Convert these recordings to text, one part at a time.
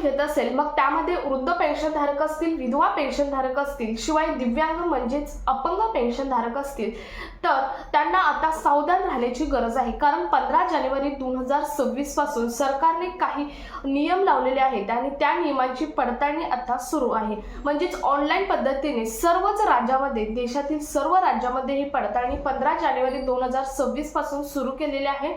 घेत असेल मग त्यामध्ये वृद्ध पेन्शनधारक असतील विधवा पेन्शनधारक असतील शिवाय दिव्यांग म्हणजेच अपंग पेन्शनधारक असतील तर त्यांना आता सावधान राहण्याची गरज आहे. कारण पंधरा जानेवारी दोन हजार सव्वीसपासून सरकारने काही नियम लावलेले आहेत आणि त्या नियमांची पडताळणी आता सुरू आहे. म्हणजेच ऑनलाईन पद्धतीने सर्वच राज्यामध्ये देशातील सर्व राज्यामध्ये ही पडताळणी पंधरा जानेवारी दोन हजार सव्वीसपासून सुरू केलेली आहे.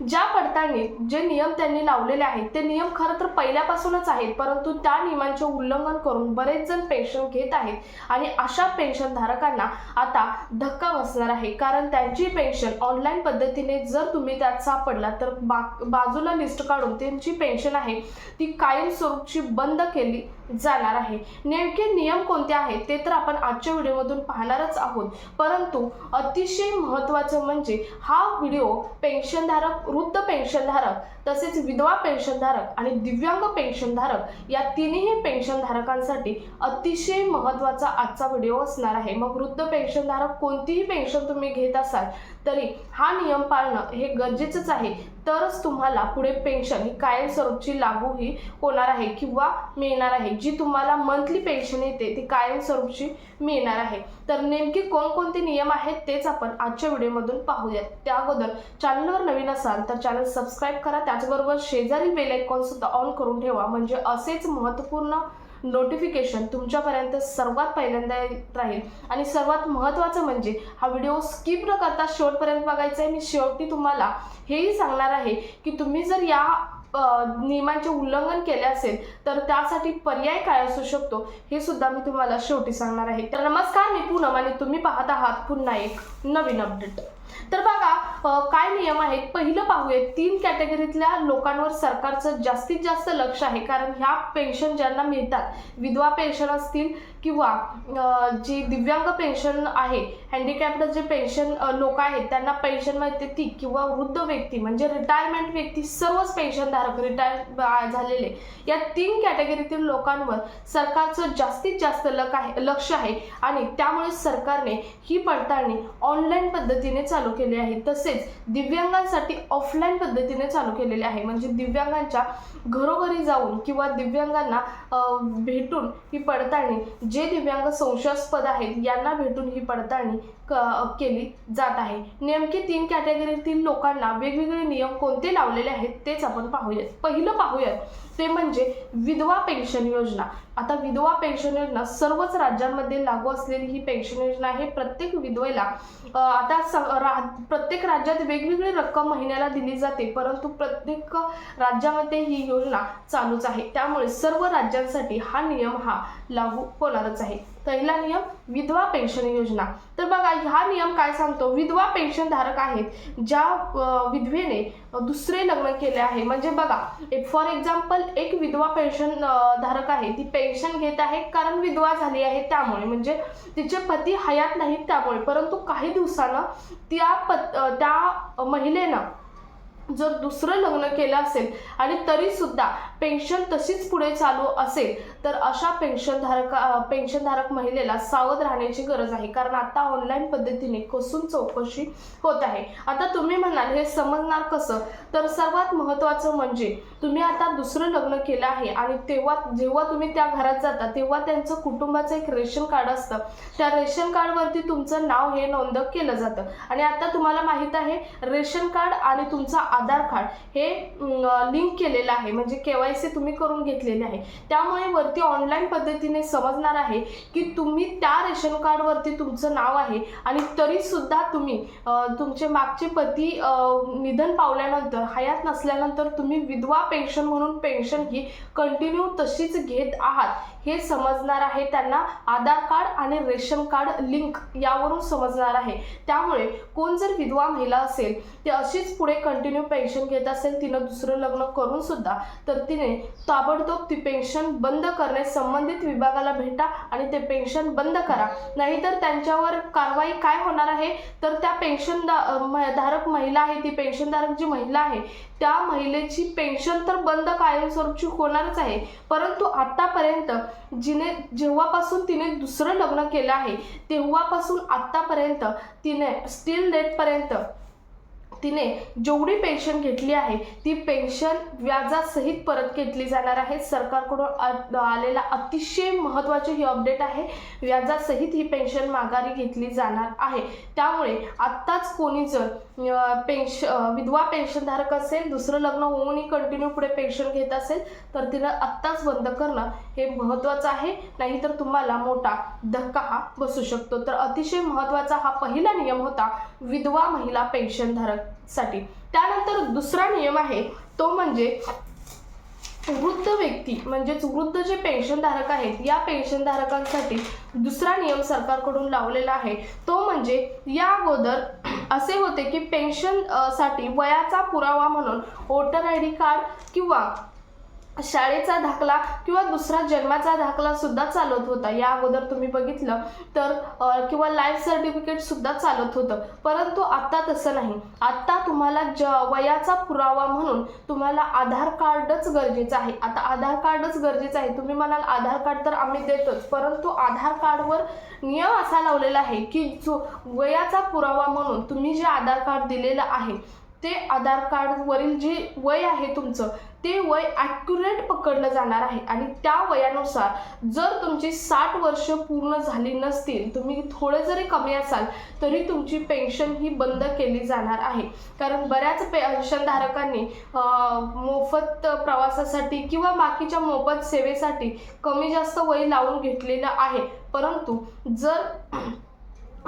ज्या पडताळणीत जे नियम त्यांनी लावलेले आहेत ते नियम खरं तर पहिल्यापासूनच आहेत. परंतु त्या नियमांचे उल्लंघन करून बरेच जण पेन्शन घेत आहेत. आणि अशा पेन्शनधारकांना आता धक्का बसणार आहे. कारण त्यांची पेन्शन ऑनलाईन पद्धतीने जर तुम्ही त्यात सापडला तर बा बाजूला लिस्ट काढून त्यांची पेन्शन आहे ती कायमस्वरूपची बंद केली जाणार आहे. नेमके नियम कोणते आहेत ते तर आपण आजच्या व्हिडिओमधून पाहणारच आहोत. परंतु अतिशय महत्त्वाचं म्हणजे हा व्हिडिओ पेन्शनधारक वृद्ध पेन्शनधारक तसेच विधवा पेन्शनधारक आणि दिव्यांग पेन्शन पेन्शनधारक. या तिन्ही पेन्शनधारकांसाठी अतिशय महत्त्वाचा आजचा व्हिडिओ असणार आहे. मग वृद्ध पेन्शनधारक कोणतीही पेन्शन तुम्ही घेत असाल तरी हा नियम पाळणं हे गरजेचंच आहे. तरच तुम्हाला पुढे पेन्शन ही कायमस्वरूपची लागूही होणार आहे किंवा मिळणार आहे. जी तुम्हाला मंथली पेन्शन येते ती कायमस्वरूपची मिळणार आहे. तर नेमकी कोणकोणते नियम आहेत तेच आपण आजच्या व्हिडिओमधून पाहूयात. त्या अगोदर चॅनलवर नवीन असाल तर चॅनल सबस्क्राईब करा. त्याचबरोबर शेजारी बेल आयकॉन सुद्धा ऑन करून ठेवा. म्हणजे असेच महत्त्वपूर्ण नोटिफिकेशन तुमच्यापर्यंत सर्वात पहिल्यांदा येत राहील. आणि सर्वात महत्त्वाचं म्हणजे हा व्हिडिओ स्किप न करता शेवटपर्यंत बघायचा आहे मी शेवटी तुम्हाला हेही सांगणार आहे की तुम्ही जर या नियमांचे उल्लंघन केले असेल तर त्यासाठी पर्याय काय असू शकतो? हे सुद्धा मी तुम्हाला शेवटी सांगणार आहे. तर नमस्कार मी पूनम आणि तुम्ही पाहत आहात पुन्हा एक नवीन अपडेट. तर बघा काय नियम आहेत? पहिलं पाहूया तीन कॅटेगरीतल्या लोकांवर सरकारचं जास्तीत जास्त लक्ष आहे. कारण ह्या पेन्शन ज्यांना मिळतात विधवा पेन्शन असतील किंवा जी दिव्यांग पेन्शन आहे हँडिकॅप्ड जे पेन्शन लोक आहेत त्यांना पेन्शन मिळते ती किंवा वृद्ध व्यक्ती म्हणजे रिटायरमेंट व्यक्ती सर्वच पेन्शनधारक रिटायर झालेले या तीन कॅटेगरीतील लोकांवर सरकारचं जास्तीत जास्त लक आहे लक्ष आहे आणि त्यामुळे सरकारने ही पडताळणी ऑनलाईन पद्धतीने चालू केली आहे. तसेच दिव्यांगांसाठी ऑफलाईन पद्धतीने चालू केलेली आहे. म्हणजे दिव्यांगांच्या घरोघरी जाऊन किंवा दिव्यांगांना भेटून ही पडताळणी जे दिव्यांग संशयास्पद आहेत यांना भेटून ही पडताळणी क- केली जात आहे. नेमके तीन कॅटेगरीतील लोकांना वेगवेगळे नियम कोणते लावलेले आहेत तेच आपण पाहूयात. पहिलं पाहूयात ते म्हणजे विधवा पेन्शन योजना. आता विधवा पेन्शन योजना सर्वच राज्यांमध्ये लागू असलेली ही पेन्शन योजना आहे. प्रत्येक विधवेला आता स रा प्रत्येक राज्यात वेगवेगळी रक्कम महिन्याला दिली जाते परंतु प्रत्येक राज्यामध्ये ही योजना चालूच आहे. त्यामुळे सर्व राज्यांसाठी हा नियम हा लागू होणारच आहे. पहिला नियम विधवा पेन्शन योजना. तर बघा हा नियम काय सांगतो? विधवा पेन्शन धारक आहेत ज्या विधवेने दुसरे लग्न केले आहे. म्हणजे बघा एक फॉर एक्झाम्पल एक विधवा पेन्शन धारक आहे. ती पेन्शन घेत आहे कारण विधवा झाली आहे त्यामुळे. म्हणजे तिचे पती हयात नाहीत त्यामुळे. परंतु काही दिवसानं त्या पत त्या महिलेनं जर दुसरं लग्न केलं असेल आणि तरी सुद्धा पेन्शन तशीच पुढे चालू असेल तर अशा पेन्शनधारक पेन्शनधारक महिलेला सावध राहण्याची गरज आहे. कारण आता ऑनलाईन पद्धतीने कसून चौकशी होत आहे. आता तुम्ही म्हणाल हे समजणार कसं? तर सर्वात महत्त्वाचं म्हणजे तुम्ही आता दुसरं लग्न केलं आहे आणि तेव्हा जेव्हा तुम्ही त्या घरात जाता तेव्हा त्यांचं कुटुंबाचं एक रेशन कार्ड असतं. त्या रेशन कार्डवरती तुमचं नाव हे नोंद केलं जातं. आणि आता तुम्हाला माहीत आहे रेशन कार्ड आणि तुमचा आधार कार्ड हे लिंक केलेलं आहे. म्हणजे के वाय सी तुम्ही करून घेतलेले आहे. त्यामुळे वरती ऑनलाईन पद्धतीने समजणार आहे की तुम्ही त्या रेशन कार्डवरती तुमचं नाव आहे आणि तरीसुद्धा तुम्ही तुमचे मागचे पती निधन पावल्यानंतर हयात नसल्यानंतर तुम्ही विधवा पेन्शन म्हणून पेन्शन ही कंटिन्यू तशीच घेत आहात. हे समजणार आहे त्यांना आधार कार्ड आणि रेशन कार्ड लिंक यावरून समजणार आहे. त्यामुळे कोण जर विधवा महिला असेल ते अशीच पुढे कंटिन्यू पेन्शन घेत असेल तिनं दुसरं लग्न करून सुद्धा तर तिने ताबडतोब ती पेन्शन बंद करणे संबंधित विभागाला भेटा आणि ते पेन्शन बंद करा. नाहीतर त्यांच्यावर कारवाई काय होणार आहे? तर त्या पेन्शन धारक महिला आहे ती पेन्शनधारक जी महिला आहे त्या महिलेची पेन्शन तर बंद कायमस्वरूपची होणारच आहे. परंतु आत्तापर्यंत जिने जेव्हापासून तिने दुसरं लग्न केलं आहे तेव्हापासून आत्तापर्यंत तिने स्टील डेटपर्यंत तिने जेवढी पेन्शन घेतली आहे ती पेन्शन व्याजासहित परत घेतली जाणार आहे. सरकारकडून आलेला अतिशय महत्त्वाची ही अपडेट आहे. व्याजासहित ही पेन्शन माघारी घेतली जाणार आहे. त्यामुळे आत्ताच कोणी जर पेन्श विधवा पेन्शनधारक असेल दुसरं लग्न होऊनही कंटिन्यू पुढे पेन्शन घेत असेल तर तिला आत्ताच बंद करणं हे महत्त्वाचं आहे. नाहीतर तुम्हाला मोठा धक्का हा बसू शकतो. तर अतिशय महत्त्वाचा हा पहिला नियम होता विधवा महिला पेन्शनधारकसाठी त्यानंतर दुसरा नियम आहे तो म्हणजे वृद्ध व्यक्ती म्हणजेच वृद्ध जे पेन्शनधारक आहेत या पेन्शनधारकांसाठी दुसरा नियम सरकारकडून लावलेला आहे. तो म्हणजे या अगोदर असे होते की पेन्शनसाठी वयाचा पुरावा म्हणून वोटर आय डी कार्ड किंवा शाळेचा दाखला किंवा दुसरा जन्माचा दाखला सुद्धा चालत होता. या अगोदर तुम्ही बघितलं तर किंवा लाईफ सर्टिफिकेट सुद्धा चालत होतं. परंतु आत्ता तसं नाही. आत्ता तुम्हाला ज वयाचा पुरावा म्हणून तुम्हाला आधार कार्डच गरजेचं आहे. आता आधार कार्डच गरजेचं आहे. तुम्ही म्हणाल आधार कार्ड तर आम्ही देतोच. परंतु आधार कार्डवर नियम असा लावलेला आहे की जो वयाचा पुरावा म्हणून तुम्ही जे आधार कार्ड दिलेलं आहे ते आधार कार्डवरील जे वय आहे तुमचं ते वय ॲक्युरेट पकडलं जाणार आहे. आणि त्या वयानुसार जर तुमची साठ वर्ष पूर्ण झाली नसतील तुम्ही थोडे जरी कमी असाल तरी तुमची पेन्शन ही बंद केली जाणार आहे. कारण बऱ्याच पेन्शनधारकांनी मोफत प्रवासासाठी किंवा बाकीच्या मोफत सेवेसाठी कमी जास्त वय लावून घेतलेलं आहे. परंतु जर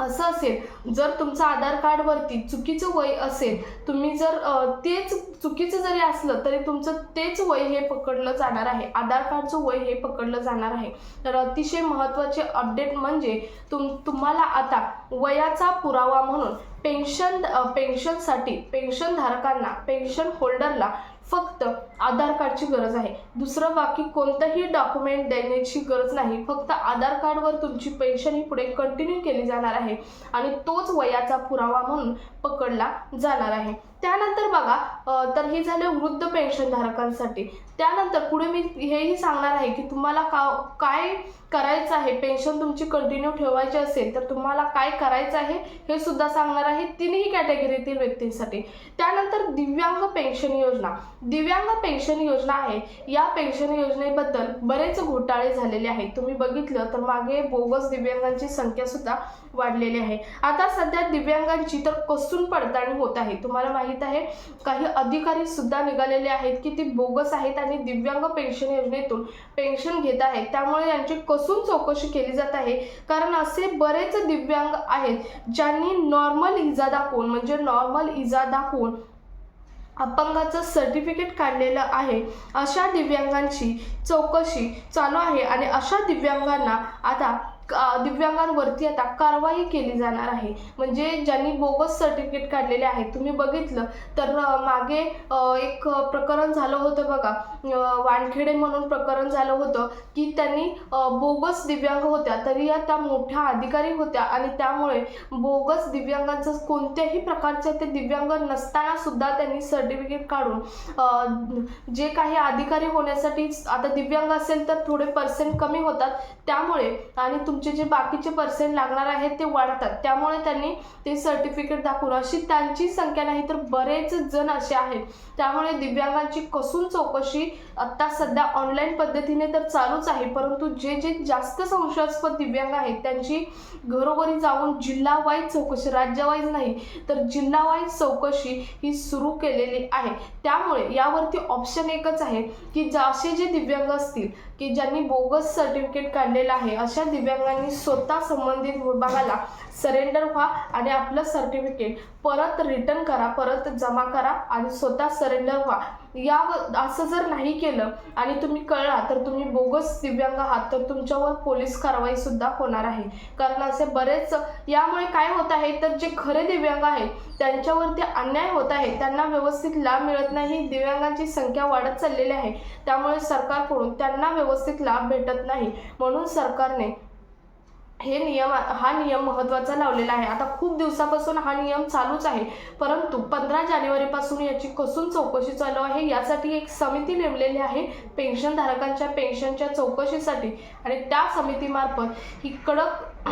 असं असेल जर तुमचं आधार कार्डवरती चुकीचं वय असेल तुम्ही जर तेच चुकीचं जरी असलं तरी तुमचं तेच वय हे पकडलं जाणार आहे. आधार कार्डचं वय हे पकडलं जाणार आहे. तर अतिशय महत्त्वाचे अपडेट म्हणजे तुम तुम्हाला आता वयाचा पुरावा म्हणून पेन्शन पेन्शनसाठी पेन्शनधारकांना पेन्शन होल्डरला फक्त आधार कार्डची गरज आहे. दुसरं बाकी कोणतंही डॉक्युमेंट देण्याची गरज नाही. फक्त आधार कार्डवर तुमची पेन्शन ही पुढे कंटिन्यू केली जाणार आहे. आणि तोच वयाचा पुरावा म्हणून पकडला जाणार आहे. त्यानंतर बघा तर हे झाले वृद्ध पेन्शनधारकांसाठी. त्यानंतर पुढे मी हेही सांगणार आहे की तुम्हाला का काय करायचं आहे? पेन्शन तुमची कंटिन्यू ठेवायची असेल तर तुम्हाला काय करायचं आहे? हे सुद्धा सांगणार आहे तिन्ही कॅटेगरीतील व्यक्तींसाठी. त्यानंतर दिव्यांग पेन्शन योजना. दिव्यांग पेन्शन योजना आहे. या पेन्शन योजनेबद्दल बरेच घोटाळे झालेले आहेत. तुम्ही बघितलं तर मागे बोगस दिव्यांगांची संख्या सुद्धा वाढलेली आहे. आता सध्या दिव्यांगांची तर कसून पडताळणी होत आहे. तुम्हाला माहीत आहे काही अधिकारी सुद्धा निघालेले आहेत की ती बोगस आहेत आणि दिव्यांग पेन्शन योजनेतून पेन्शन घेत आहेत. त्यामुळे यांची कसून चौकशी केली जात आहे? कारण असे बरेच दिव्यांग आहेत ज्यांनी नॉर्मल इजा दाखवून म्हणजे नॉर्मल इजा दाखवून अपंगाचं सर्टिफिकेट काढलेलं आहे. अशा दिव्यांगांची चौकशी चालू आहे आणि अशा दिव्यांगांना आता दिव्यांगांवरती आता कारवाई केली जाणार आहे. म्हणजे ज्यांनी बोगस सर्टिफिकेट काढलेले आहेत तुम्ही बघितलं? तर मागे एक प्रकरण झालं होतं बघा. वानखेडे म्हणून प्रकरण झालं होतं की त्यांनी बोगस दिव्यांग होत्या तरी या त्या मोठ्या अधिकारी होत्या आणि त्यामुळे बोगस दिव्यांगांचं कोणत्याही प्रकारचे ते दिव्यांग नसताना सुद्धा त्यांनी सर्टिफिकेट काढून जे काही अधिकारी होण्यासाठी आता दिव्यांग असेल तर थोडे पर्सेंट कमी होतात. त्यामुळे आणि तुम तुमचे जे बाकीचे पर्सेंट लागणार आहेत ते वाढतात. त्यामुळे त्यांनी ते सर्टिफिकेट दाखवून अशी त्यांची संख्या नाही तर बरेच जण असे आहेत. त्यामुळे दिव्यांगांची कसून चौकशी आत्ता सध्या ऑनलाईन पद्धतीने तर चालूच आहे. परंतु जे जे जास्त संशयास्पद दिव्यांग आहेत त्यांची घरोघरी जाऊन जिल्हावाईज चौकशी राज्यवाईज नाही तर जिल्हावाईज चौकशी ही सुरू केलेली आहे. त्यामुळे यावरती ऑप्शन एकच आहे की जा असे जे दिव्यांग असतील की ज्यांनी बोगस सर्टिफिकेट काढलेलं आहे अशा दिव्यांगांनी स्वतः संबंधित विभागाला सरेंडर व्हा आणि आपलं सर्टिफिकेट परत रिटर्न करा परत जमा करा आणि स्वतः सरेंडर व्हा. या असं जर नाही केलं आणि तुम्ही कळला तर तुम्ही बोगस दिव्यांग आहात तर तुमच्यावर पोलीस कारवाई सुद्धा होणार आहे. कारण असे बरेच यामुळे काय होत आहे तर जे खरे दिव्यांग आहेत त्यांच्यावरती अन्याय होत आहे. त्यांना व्यवस्थित लाभ मिळत नाही दिव्यांगांची संख्या वाढत चाललेली आहे. त्यामुळे सरकारकडून त्यांना व्यवस्थित लाभ भेटत नाही. म्हणून सरकारने हे नियम हा नियम महत्त्वाचा लावलेला आहे. आता खूप दिवसापासून हा नियम चालूच आहे. परंतु पंधरा जानेवारीपासून याची कसून चौकशी चालू आहे यासाठी एक समिती नेमलेली आहे पेन्शनधारकांच्या पेन्शनच्या चौकशीसाठी. आणि त्या समितीमार्फत ही कडक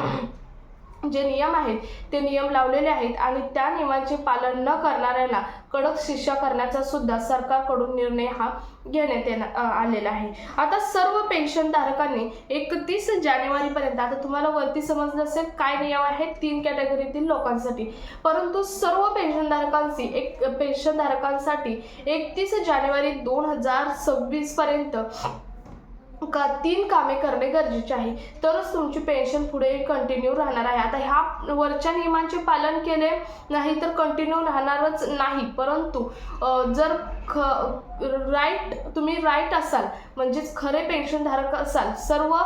जे नियम आहेत ते नियम लावलेले आहेत आणि त्या नियमांचे पालन न करणाऱ्यांना कडक शिक्षा करण्याचा सुद्धा सरकारकडून निर्णय हा घेण्यात येणार आलेला आहे. आता सर्व पेन्शन धारकांनी एकतीस जानेवारीपर्यंत आता तुम्हाला वरती समजलं असेल काय नियम आहेत तीन कॅटेगरीतील लोकांसाठी. परंतु सर्व पेन्शनधारकांची एक पेन्शनधारकांसाठी एकतीस जानेवारी दोन हजार सव्वीस पर्यंत का तीन कामे करणे गरजेचे आहे. तरच तुमची पेन्शन पुढे कंटिन्यू राहणार आहे. आता ह्या वरच्या नियमांचे पालन केले नाही तर कंटिन्यू राहणारच नाही. परंतु जर ख राईट तुम्ही राईट असाल म्हणजेच खरे पेन्शनधारक असाल सर्व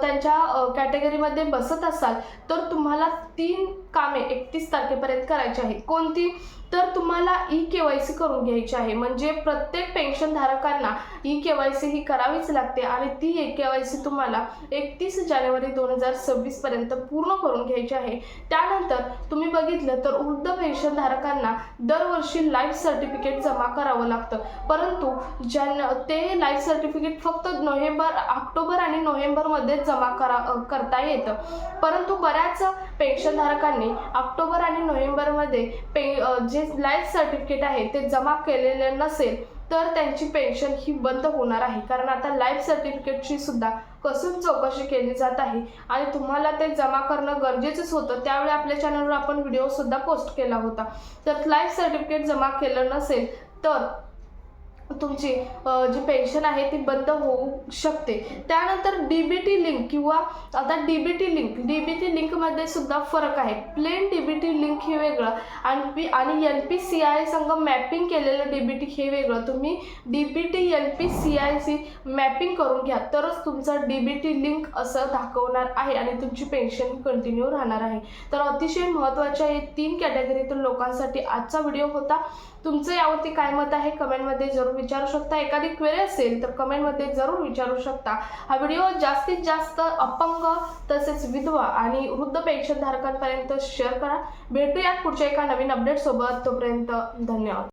त्यांच्या कॅटेगरीमध्ये बसत असाल तर तुम्हाला तीन कामे एकतीस तारखेपर्यंत करायची आहेत. कोणती? तर तुम्हाला ई के वाय सी करून घ्यायची आहे. म्हणजे प्रत्येक पेन्शनधारकांना ई के वाय सी ही करावीच लागते आणि ती ई के वाय सी तुम्हाला एकतीस जानेवारी दोन हजार सव्वीसपर्यंत पूर्ण करून घ्यायची आहे. त्यानंतर तुम्ही बघितलं तर वृद्ध पेन्शनधारकांना दरवर्षी लाईफ सर्टिफिकेट जमा करावं लागतं. परंतु ज्यांना ते लाईफ सर्टिफिकेट फक्त नोव्हेंबर ऑक्टोबर आणि नोव्हेंबरमध्ये जमा करा करता येतं. परंतु बऱ्याच पेन्शनधारकांनी ऑक्टोबर आणि नोव्हेंबरमध्ये पे जे लाईफ सर्टिफिकेट आहे ते जमा केलेले नसेल तर त्यांची पेन्शन ही बंद होणार आहे. कारण आता लाईफ सर्टिफिकेटची सुद्धा कसून चौकशी केली जात आहे आणि तुम्हाला ते जमा करणं गरजेचंच होतं. त्यावेळी आपल्या चॅनलवर आपण व्हिडिओसुद्धा पोस्ट केला होता. तर लाईफ सर्टिफिकेट जमा केलं नसेल तर तुमची जी पेन्शन आहे ती बंद होऊ शकते. त्यानंतर डी बी टी लिंक किंवा आता D B T link D B T लिंकमध्ये सुद्धा फरक आहे. Plain D B T link हे वेगळं आणि पी आणि एन पी सी आय संघ मॅपिंग केलेलं डी बी टी हे वेगळं. तुम्ही D B T N P C I C mapping करून घ्या. तरच तुमचं डी बी टी लिंक असं दाखवणार आहे आणि तुमची पेन्शन कंटिन्यू राहणार आहे. तर अतिशय महत्त्वाच्या हे तीन कॅटेगरीतील लोकांसाठी आजचा व्हिडिओ होता. तुमचं यावरती काय मत आहे? कमेंटमध्ये जरूर विचारू शकता. एखादी क्वेरी असेल तर कमेंटमध्ये जरूर विचारू शकता. हा व्हिडिओ जास्तीत जास्त अपंग तसेच विधवा आणि वृद्ध पेन्शनधारकांपर्यंत शेअर करा. भेटूयात पुढच्या एका नवीन अपडेटसोबत तोपर्यंत धन्यवाद.